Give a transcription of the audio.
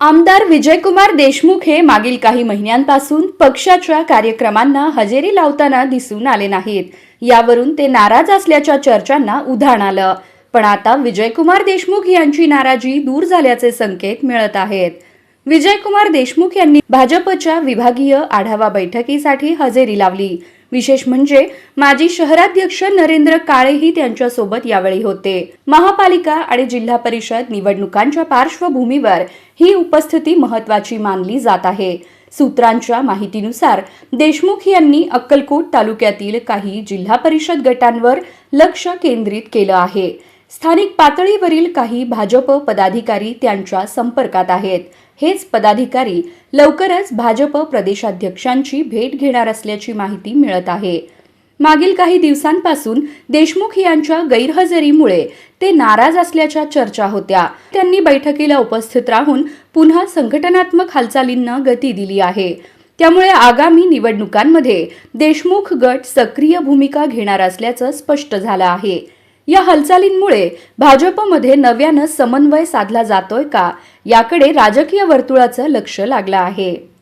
आमदार विजयकुमार देशमुख हे मागील काही महिन्यांपासून पक्षाच्या कार्यक्रमांना हजेरी लावताना दिसून आले नाहीत. यावरून ते नाराज असल्याच्या चर्चांना उधाण आलं. पण आता विजयकुमार देशमुख यांची नाराजी दूर झाल्याचे संकेत मिळत आहेत. विजयकुमार देशमुख यांनी भाजपच्या विभागीय आढावा बैठकीसाठी हजेरी लावली. विशेष म्हणजे माजी शहराध्यक्ष नरेंद्र काळेही त्यांच्यासोबत यावेळी होते. महापालिका आणि जिल्हा परिषद निवडणुकांच्या पार्श्वभूमीवर ही उपस्थिती महत्वाची मानली जात आहे. सूत्रांच्या माहितीनुसार देशमुख यांनी अक्कलकोट तालुक्यातील काही जिल्हा परिषद गटांवर लक्ष केंद्रित केलं आहे. स्थानिक पातळीवरील काही भाजप पदाधिकारी त्यांच्या संपर्कात आहेत. हेच पदाधिकारी लवकरच भाजप प्रदेशाध्यक्षांची भेट घेणार असल्याची माहिती मिळत आहे. मागील काही दिवसांपासून देशमुख यांच्या गैरहजेरीमुळे ते नाराज असल्याच्या चर्चा होत्या. त्यांनी बैठकीला उपस्थित राहून पुन्हा संघटनात्मक हालचालींना गती दिली आहे. त्यामुळे आगामी निवडणुकांमध्ये देशमुख गट सक्रिय भूमिका घेणार असल्याचं स्पष्ट झालं आहे. या हालचालींमुळे भाजपमध्ये नव्यानं समन्वय साधला जातोय का? याकडे राजकीय वर्तुळाचं लक्ष लागलं आहे.